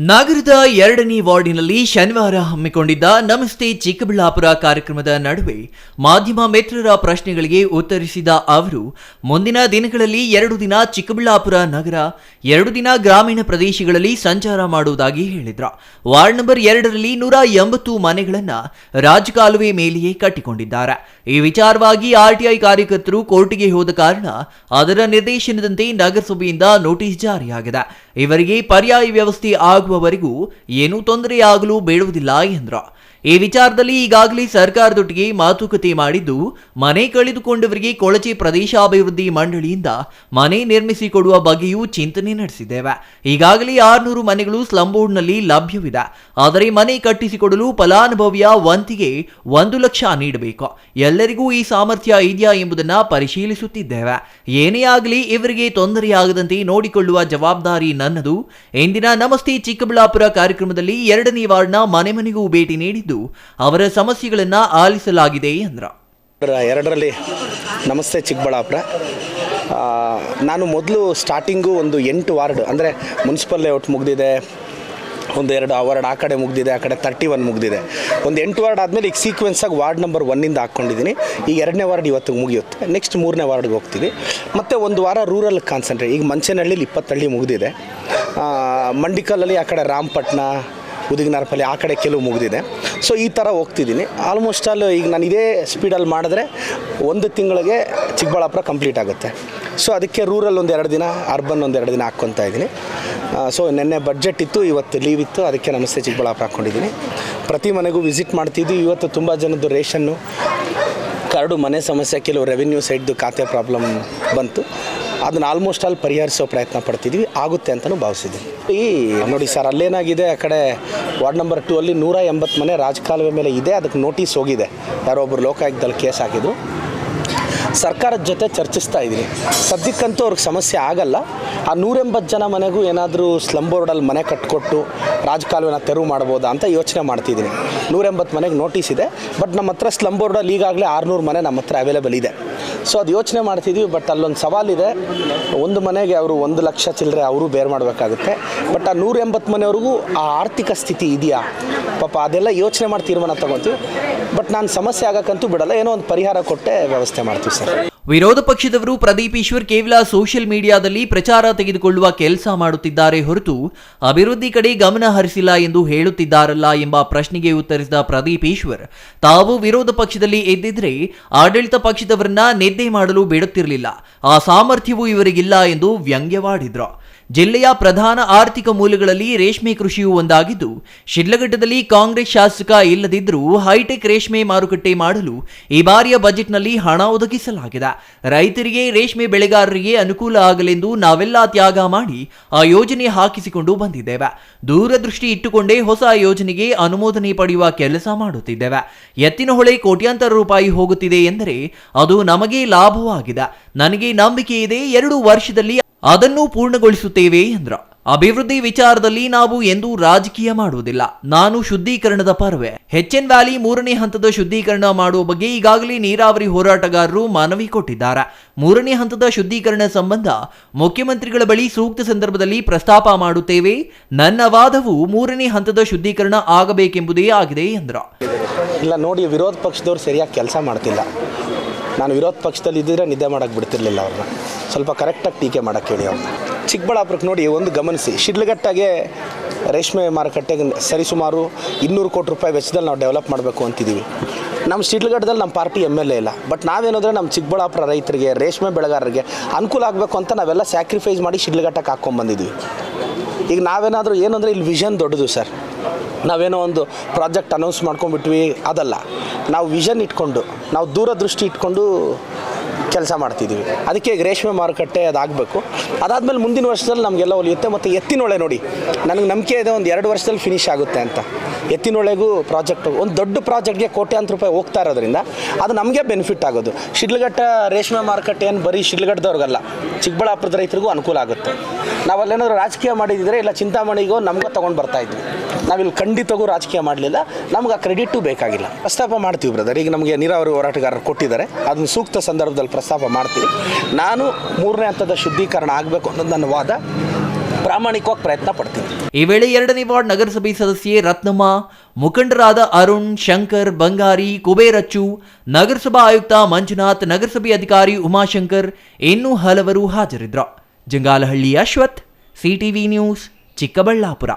ನಗರದ ಎರಡನೇ ವಾರ್ಡಿನಲ್ಲಿ ಶನಿವಾರ ಹಮ್ಮಿಕೊಂಡಿದ್ದ ನಮಸ್ತೆ ಚಿಕ್ಕಬಳ್ಳಾಪುರ ಕಾರ್ಯಕ್ರಮದ ನಡುವೆ ಮಾಧ್ಯಮ ಮಿತ್ರರ ಪ್ರಶ್ನೆಗಳಿಗೆ ಉತ್ತರಿಸಿದ ಅವರು, ಮುಂದಿನ ದಿನಗಳಲ್ಲಿ ಎರಡು ದಿನ ಚಿಕ್ಕಬಳ್ಳಾಪುರ ನಗರ, ಎರಡು ದಿನ ಗ್ರಾಮೀಣ ಪ್ರದೇಶಗಳಲ್ಲಿ ಸಂಚಾರ ಮಾಡುವುದಾಗಿ ಹೇಳಿದ್ರು. ವಾರ್ಡ್ ನಂಬರ್ ಎರಡರಲ್ಲಿ ನೂರ ಎಂಬತ್ತು ಮನೆಗಳನ್ನ ರಾಜಕಾಲುವೆ ಮೇಲೆಯೇ ಕಟ್ಟಿಕೊಂಡಿದ್ದಾರೆ. ಈ ವಿಚಾರವಾಗಿ ಆರ್ಟಿಐ ಕಾರ್ಯಕರ್ತರು ಕೋರ್ಟಿಗೆ ಹೋದ ಕಾರಣ ಅದರ ನಿರ್ದೇಶನದಂತೆ ನಗರಸಭೆಯಿಂದ ನೋಟಿಸ್ ಜಾರಿಯಾಗಿದೆ. ಇವರಿಗೆ ಪರ್ಯಾಯ ವ್ಯವಸ್ಥೆ ಆಗುವವರೆಗೂ ಏನೂ ತೊಂದರೆಯಾಗಲು ಬೇಡುವುದಿಲ್ಲ ಎಂದರು. ಈ ವಿಚಾರದಲ್ಲಿ ಈಗಾಗಲೇ ಸರ್ಕಾರದೊಟ್ಟಿಗೆ ಮಾತುಕತೆ ಮಾಡಿದ್ದು, ಮನೆ ಕಳೆದುಕೊಂಡವರಿಗೆ ಕೊಳಚೆ ಪ್ರದೇಶಾಭಿವೃದ್ಧಿ ಮಂಡಳಿಯಿಂದ ಮನೆ ನಿರ್ಮಿಸಿಕೊಡುವ ಬಗ್ಗೆಯೂ ಚಿಂತನೆ ನಡೆಸಿದ್ದೇವೆ. ಈಗಾಗಲೇ ಆರುನೂರು ಮನೆಗಳು ಸ್ಲಂಬೋರ್ಡ್ನಲ್ಲಿ ಲಭ್ಯವಿದೆ. ಆದರೆ ಮನೆ ಕಟ್ಟಿಸಿಕೊಡಲು ಫಲಾನುಭವಿಯ ವಂತಿಗೆ ಒಂದು ಲಕ್ಷ ನೀಡಬೇಕು. ಎಲ್ಲರಿಗೂ ಈ ಸಾಮರ್ಥ್ಯ ಇದೆಯಾ ಎಂಬುದನ್ನು ಪರಿಶೀಲಿಸುತ್ತಿದ್ದೇವೆ. ಏನೇ ಆಗಲಿ ಇವರಿಗೆ ತೊಂದರೆಯಾಗದಂತೆ ನೋಡಿಕೊಳ್ಳುವ ಜವಾಬ್ದಾರಿ ನನ್ನದು. ಇಂದಿನ ನಮಸ್ತೆ ಚಿಕ್ಕಬಳ್ಳಾಪುರ ಕಾರ್ಯಕ್ರಮದಲ್ಲಿ ಎರಡನೇ ವಾರ್ಡ್ನ ಮನೆ ಮನೆಗೂ ಭೇಟಿ ನೀಡಿದ್ದು ಅವರ ಸಮಸ್ಯೆಗಳನ್ನ ಆಲಿಸಲಾಗಿದೆ ಎಂದ್ರ ಎರಡರಲ್ಲಿ ನಮಸ್ತೆ ಚಿಕ್ಕಬಳ್ಳಾಪುರ. ನಾನು ಮೊದಲು ಸ್ಟಾರ್ಟಿಂಗು ಒಂದು ಎಂಟು ವಾರ್ಡ್, ಅಂದರೆ ಮುನ್ಸಿಪಲ್ ಲೇಔಟ್ ಮುಗ್ದಿದೆ, ಒಂದು ಎರಡು ವಾರ್ಡ್ ಆ ಕಡೆ ಮುಗ್ದಿದೆ, ಆ ಕಡೆ ತರ್ಟಿ ಒನ್ ಮುಗ್ದಿದೆ. ಒಂದು ಎಂಟು ವಾರ್ಡ್ ಆದಮೇಲೆ ಈಗ ಸೀಕ್ವೆನ್ಸಾಗಿ ವಾರ್ಡ್ ನಂಬರ್ ಒನ್ನಿಂದ ಹಾಕ್ಕೊಂಡಿದ್ದೀನಿ ಈಗ ಎರಡನೇ ವಾರ್ಡ್ ಇವತ್ತು ಮುಗಿಯುತ್ತೆ. ನೆಕ್ಸ್ಟ್ ಮೂರನೇ ವಾರ್ಡ್ಗೆ ಹೋಗ್ತೀವಿ. ಮತ್ತು ಒಂದು ವಾರ ರೂರಲ್ ಕಾನ್ಸಂಟ್ರೇಟ್ ಈಗ ಮಂಚನಹಳ್ಳಿಲಿ ಇಪ್ಪತ್ತಳ್ಳಿ ಮುಗಿದಿದೆ. ಮಂಡಿಕಲ್ಲಲ್ಲಿ ಆ ಕಡೆ ರಾಮಪಟ್ನ ಉದಿಗನಾರ್ಪಲ್ಲಿ ಆ ಕಡೆ ಕೆಲವು ಮುಗಿದಿದೆ. ಸೊ ಈ ಥರ ಹೋಗ್ತಿದ್ದೀನಿ. ಆಲ್ಮೋಸ್ಟ್ ಆಲ್ ಈಗ ನಾನು ಇದೇ ಸ್ಪೀಡಲ್ಲಿ ಮಾಡಿದ್ರೆ ಒಂದು ತಿಂಗಳಿಗೆ ಚಿಕ್ಕಬಳ್ಳಾಪುರ ಕಂಪ್ಲೀಟ್ ಆಗುತ್ತೆ. ಸೊ ಅದಕ್ಕೆ ರೂರಲ್ ಒಂದು ಎರಡು ದಿನ ಅರ್ಬನ್ ಒಂದು ಎರಡು ದಿನ ಹಾಕ್ಕೊತಾ ಇದ್ದೀನಿ. ಸೊ ನೆನ್ನೆ ಬಡ್ಜೆಟ್ ಇತ್ತು, ಇವತ್ತು ಲೀವ್ ಇತ್ತು, ಅದಕ್ಕೆ ನಮಸ್ತೆ ಚಿಕ್ಕಬಳ್ಳಾಪುರ ಹಾಕ್ಕೊಂಡಿದ್ದೀನಿ. ಪ್ರತಿ ಮನೆಗೂ ವಿಸಿಟ್ ಮಾಡ್ತಿದ್ದು ಇವತ್ತು ತುಂಬ ಜನದ್ದು ರೇಷನ್ನು, ಕಾರ್ಡು ಮನೆ ಸಮಸ್ಯೆ, ಕೆಲವು ರೆವಿನ್ಯೂ ಸೈಡ್ದು ಖಾತೆ ಪ್ರಾಬ್ಲಮ್ ಬಂತು. ಅದನ್ನ ಆಲ್ಮೋಸ್ಟ್ ಆಲ್ ಪರಿಹರಿಸೋ ಪ್ರಯತ್ನ ಪಡ್ತಿದ್ವಿ. ಆಗುತ್ತೆ ಅಂತಲೂ ಭಾವಿಸಿದ್ವಿ ಈ ನೋಡಿ ಸರ್, ಅಲ್ಲೇನಾಗಿದೆ? ಆ ಕಡೆ ವಾರ್ಡ್ ನಂಬರ್ ಟೂ ಅಲ್ಲಿ ನೂರ ಎಂಬತ್ತು ಮನೆ ರಾಜಕಾಲುವೆ ಮೇಲೆ ಇದೆ. ಅದಕ್ಕೆ ನೋಟಿಸ್ ಹೋಗಿದೆ. ಯಾರೋ ಒಬ್ಬರು ಲೋಕಾಯುಕ್ತದಲ್ಲಿ ಕೇಸ್ ಹಾಕಿದ್ರು. ಸರ್ಕಾರದ ಜೊತೆ ಚರ್ಚಿಸ್ತಾ ಇದ್ದೀನಿ. ಸದ್ಯಕ್ಕಂತೂ ಅವ್ರಿಗೆ ಸಮಸ್ಯೆ ಆಗಲ್ಲ. ಆ ನೂರೆಂಬತ್ತು ಜನ ಮನೆಗೂ ಏನಾದರೂ ಸ್ಲಮ್ ಬೋರ್ಡಲ್ಲಿ ಮನೆ ಕಟ್ಕೊಟ್ಟು ರಾಜಕಾಲುವೆನ ತೆರವು ಮಾಡ್ಬೋದಾ ಅಂತ ಯೋಚನೆ ಮಾಡ್ತಿದ್ದೀನಿ. ನೂರೆಂಬತ್ತು ಮನೆಗೆ ನೋಟಿಸ್ ಇದೆ. ಬಟ್ ನಮ್ಮ ಹತ್ರ ಸ್ಲಮ್ ಬೋರ್ಡಲ್ಲಿ ಈಗಾಗಲೇ ಆರುನೂರು ಮನೆ ನಮ್ಮ ಹತ್ರ ಅವೈಲೇಬಲ್ ಇದೆ. ಸೊ ಅದು ಯೋಚನೆ ಮಾಡ್ತಿದ್ದೀವಿ ಬಟ್ ಅಲ್ಲೊಂದು ಸವಾಲಿದೆ ಒಂದು ಮನೆಗೆ ಅವರು ಒಂದು ಲಕ್ಷ ಚಿಲ್ಲರೆ ಅವರು ಬೇರ್ ಮಾಡಬೇಕಾಗುತ್ತೆ. ಬಟ್ ಆ ನೂರ ಎಂಬತ್ತು ಮನೆಯವ್ರಿಗೂ ಆ ಆರ್ಥಿಕ ಸ್ಥಿತಿ ಇದೆಯಾ? ಪಾಪ ಅದೆಲ್ಲ ಯೋಚನೆ ಮಾಡಿ ತೀರ್ಮಾನ ತಗೊತೀವಿ ಬಟ್ ನಾನು ಸಮಸ್ಯೆ ಆಗಕ್ಕಂತೂ ಬಿಡಲ್ಲ. ಏನೋ ಒಂದು ಪರಿಹಾರ ಕೊಟ್ಟೆ ವ್ಯವಸ್ಥೆ ಮಾಡ್ತೀವಿ ಸರ್. ವಿರೋಧ ಪಕ್ಷದವರು ಪ್ರದೀಪ್ ಈಶ್ವರ್ ಕೇವಲ ಸೋಷಿಯಲ್ ಮೀಡಿಯಾದಲ್ಲಿ ಪ್ರಚಾರ ತೆಗೆದುಕೊಳ್ಳುವ ಕೆಲಸ ಮಾಡುತ್ತಿದ್ದಾರೆ ಹೊರತು ಅಭಿವೃದ್ಧಿ ಕಡೆ ಗಮನ ಹರಿಸಿಲ್ಲ ಎಂದು ಹೇಳುತ್ತಿದ್ದಾರಲ್ಲ ಎಂಬ ಪ್ರಶ್ನೆಗೆ ಉತ್ತರಿಸಿದ ಪ್ರದೀಪ್ ಈಶ್ವರ್, ತಾವು ವಿರೋಧ ಪಕ್ಷದಲ್ಲಿ ಎದ್ದಿದ್ರೆ ಆಡಳಿತ ಪಕ್ಷದವರನ್ನ ನಿದ್ದೆ ಮಾಡಲು ಬಿಡುತ್ತಿರಲಿಲ್ಲ. ಆ ಸಾಮರ್ಥ್ಯವೂ ಇವರಿಗಿಲ್ಲ ಎಂದು ವ್ಯಂಗ್ಯವಾಡಿದ್ರು. ಜಿಲ್ಲೆಯ ಪ್ರಧಾನ ಆರ್ಥಿಕ ಮೂಲಗಳಲ್ಲಿ ರೇಷ್ಮೆ ಕೃಷಿಯೂ ಒಂದಾಗಿದ್ದು, ಶಿಡ್ಲಘಟ್ಟದಲ್ಲಿ ಕಾಂಗ್ರೆಸ್ ಶಾಸಕ ಇಲ್ಲದಿದ್ದರೂ ಹೈಟೆಕ್ ರೇಷ್ಮೆ ಮಾರುಕಟ್ಟೆ ಮಾಡಲು ಈ ಬಾರಿಯ ಬಜೆಟ್ನಲ್ಲಿ ಹಣ ಒದಗಿಸಲಾಗಿದೆ. ರೈತರಿಗೆ ರೇಷ್ಮೆ ಬೆಳೆಗಾರರಿಗೆ ಅನುಕೂಲ ಆಗಲೆಂದು ನಾವೆಲ್ಲ ತ್ಯಾಗ ಮಾಡಿ ಆ ಯೋಜನೆ ಹಾಕಿಸಿಕೊಂಡು ಬಂದಿದ್ದೇವೆ. ದೂರದೃಷ್ಟಿ ಇಟ್ಟುಕೊಂಡೇ ಹೊಸ ಯೋಜನೆಗೆ ಅನುಮೋದನೆ ಪಡೆಯುವ ಕೆಲಸ ಮಾಡುತ್ತಿದ್ದೇವೆ. ಎತ್ತಿನಹೊಳೆ ಕೋಟ್ಯಾಂತರ ರೂಪಾಯಿ ಹೋಗುತ್ತಿದೆ ಎಂದರೆ ಅದು ನಮಗೆ ಲಾಭವಾಗಿದೆ. ನನಗೆ ನಂಬಿಕೆ ಇದೆ. ಎರಡು ವರ್ಷದಲ್ಲಿ ಅದನ್ನು ಪೂರ್ಣಗೊಳಿಸುತ್ತೇವೆ ಎಂದ್ರ. ಅಭಿವೃದ್ಧಿ ವಿಚಾರದಲ್ಲಿ ನಾವು ಎಂದೂ ರಾಜಕೀಯ ಮಾಡುವುದಿಲ್ಲ. ನಾನು ಶುದ್ಧೀಕರಣದ ಪರವೇ. ಹೆಚ್ಚಿನ ವ್ಯಾಲಿ ಮೂರನೇ ಹಂತದ ಶುದ್ಧೀಕರಣ ಮಾಡುವ ಬಗ್ಗೆ ಈಗಾಗಲೇ ನೀರಾವರಿ ಹೋರಾಟಗಾರರು ಮನವಿ ಕೊಟ್ಟಿದ್ದಾರೆ. ಮೂರನೇ ಹಂತದ ಶುದ್ಧೀಕರಣ ಸಂಬಂಧ ಮುಖ್ಯಮಂತ್ರಿಗಳ ಬಳಿ ಸೂಕ್ತ ಸಂದರ್ಭದಲ್ಲಿ ಪ್ರಸ್ತಾಪ ಮಾಡುತ್ತೇವೆ. ನನ್ನ ವಾದವು ಮೂರನೇ ಹಂತದ ಶುದ್ಧೀಕರಣ ಆಗಬೇಕೆಂಬುದೇ ಆಗಿದೆ, ಎಂದರು. ಇಲ್ಲ, ನೋಡಿ, ವಿರೋಧ ಪಕ್ಷದವರು ಸರಿಯಾಗಿ ಕೆಲಸ ಮಾಡ್ತಿಲ್ಲ. ನಾನು ವಿರೋಧ ಪಕ್ಷದಲ್ಲಿ ಇದ್ದಿದ್ರೆ ನಿದ್ದೆ ಮಾಡೋಕ್ಕೆ ಬಿಡ್ತಿರ್ಲಿಲ್ಲ ಅವ್ರನ್ನ. ಸ್ವಲ್ಪ ಕರೆಕ್ಟಾಗಿ ಟೀಕೆ ಮಾಡೋಕ್ಕೆ ಹೇಳಿ ಅವ್ರನ್ನ. ಚಿಕ್ಕಬಳ್ಳಾಪುರಕ್ಕೆ ನೋಡಿ ಒಂದು ಗಮನಿಸಿ. ಶಿಡ್ಲಘಟ್ಟಾಗೆ ರೇಷ್ಮೆ ಮಾರುಕಟ್ಟೆಗೆ ಸರಿಸುಮಾರು ಇನ್ನೂರು ಕೋಟಿ ರೂಪಾಯಿ ವೆಚ್ಚದಲ್ಲಿ ನಾವು ಡೆವಲಪ್ ಮಾಡಬೇಕು ಅಂತಿದ್ದೀವಿ. ನಮ್ಮ ಶಿಡ್ಲಘಟ್ಟದಲ್ಲಿ ನಮ್ಮ ಪಾರ್ಟಿ ಎಂ ಎಲ್ ಎ ಇಲ್ಲ. ಬಟ್ ನಾವೇನಂದರೆ ನಮ್ಮ ಚಿಕ್ಕಬಳ್ಳಾಪುರ ರೈತರಿಗೆ, ರೇಷ್ಮೆ ಬೆಳೆಗಾರರಿಗೆ ಅನುಕೂಲ ಆಗಬೇಕು ಅಂತ ನಾವೆಲ್ಲ ಸ್ಯಾಕ್ರಿಫೈಸ್ ಮಾಡಿ ಶಿಡ್ಲಘಟ್ಟಕ್ಕೆ ಹಾಕ್ಕೊಂಬಂದಿದ್ವಿ ಈಗ ನಾವೇನಾದರೂ ಏನಂದರೆ ಇಲ್ಲಿ ವಿಷನ್ ದೊಡ್ಡದು ಸರ್. ನಾವೇನೋ ಒಂದು ಪ್ರಾಜೆಕ್ಟ್ ಅನೌನ್ಸ್ ಮಾಡ್ಕೊಂಡ್ಬಿಟ್ವಿ ಅದಲ್ಲ. ನಾವು ವಿಷನ್ ಇಟ್ಕೊಂಡು ನಾವು ದೂರದೃಷ್ಟಿ ಇಟ್ಕೊಂಡು ಕೆಲಸ ಮಾಡ್ತಿದ್ದೀವಿ ಅದಕ್ಕೆ ರೇಷ್ಮೆ ಮಾರುಕಟ್ಟೆ ಅದಾಗಬೇಕು. ಅದಾದಮೇಲೆ ಮುಂದಿನ ವರ್ಷದಲ್ಲಿ ನಮಗೆಲ್ಲ ಒಲಿಯುತ್ತೆ ಮತ್ತು ಎತ್ತಿನೊಳೆ ನೋಡಿ. ನನಗೆ ನಂಬಿಕೆ ಇದೆ ಒಂದು ಎರಡು ವರ್ಷದಲ್ಲಿ ಫಿನಿಶ್ ಆಗುತ್ತೆ ಅಂತ. ಎತ್ತಿನೊಳೆಗೂ ಪ್ರಾಜೆಕ್ಟ್ ಒಂದು ದೊಡ್ಡ ಪ್ರಾಜೆಕ್ಟ್ಗೆ ಕೋಟ್ಯಾಂತರ ರೂಪಾಯಿ ಹೋಗ್ತಾ ಇರೋದ್ರಿಂದ ಅದು ನಮಗೆ ಬೆನಿಫಿಟ್ ಆಗೋದು. ಶಿಡ್ಲಘಟ್ಟ ರೇಷ್ಮೆ ಮಾರುಕಟ್ಟೆ ಏನು ಬರೀ ಶಿಡ್ಲಘಟ್ಟದವ್ರಿಗಲ್ಲ, ಚಿಕ್ಕಬಳ್ಳಾಪುರದ ರೈತರಿಗೂ ಅನುಕೂಲ ಆಗುತ್ತೆ. ನಾವಲ್ಲೇನಾದರೂ ರಾಜಕೀಯ ಮಾಡಿದಿದ್ರೆ ಇಲ್ಲ ಚಿಂತಾಮಣಿಗೋ ನಮಗೂ ತೊಗೊಂಡು ಬರ್ತಾ ಇದ್ವಿ. ನಾವಿಲ್ಲಿ ಖಂಡಿತಗೂ ರಾಜಕೀಯ ಮಾಡಲಿಲ್ಲ. ನಮ್ಗೆ ಆ ಕ್ರೆಡಿಟು ಬೇಕಾಗಿಲ್ಲ. ಪ್ರಸ್ತಾಪ ಮಾಡ್ತೀವಿ ಬ್ರದರ್ ಈಗ ನಮಗೆ ನೀರಾವರಿ ಹೋರಾಟಗಾರರು ಕೊಟ್ಟಿದ್ದಾರೆ. ಅದನ್ನು ಸೂಕ್ತ ಸಂದರ್ಭದಲ್ಲಿ ಪ್ರಸ್ತಾಪ ಮಾಡ್ತೀವಿ. ನಾನು ಮೂರನೇ ಹಂತದ ಶುದ್ಧೀಕರಣ ಆಗಬೇಕು ಅನ್ನೋದು ನನ್ನ ವಾದ. ಪ್ರಾಮಾಣಿಕವಾಗಿ ಪ್ರಯತ್ನ ಪಡ್ತೀನಿ. ಈ ವೇಳೆ ಎರಡನೇ ವಾರ್ಡ್ ನಗರಸಭೆ ಸದಸ್ಯೆ ರತ್ನಮ್ಮ, ಮುಖಂಡರಾದ ಅರುಣ್, ಶಂಕರ್, ಬಂಗಾರಿ ಕುಬೇರಚ್ಚು ನಗರಸಭಾ ಆಯುಕ್ತ ಮಂಜುನಾಥ್, ನಗರಸಭೆ ಅಧಿಕಾರಿ ಉಮಾಶಂಕರ್ ಇನ್ನೂ ಹಲವರು ಹಾಜರಿದ್ರು. Jangalahalli Ashwath, CTV news, Chikkaballapur.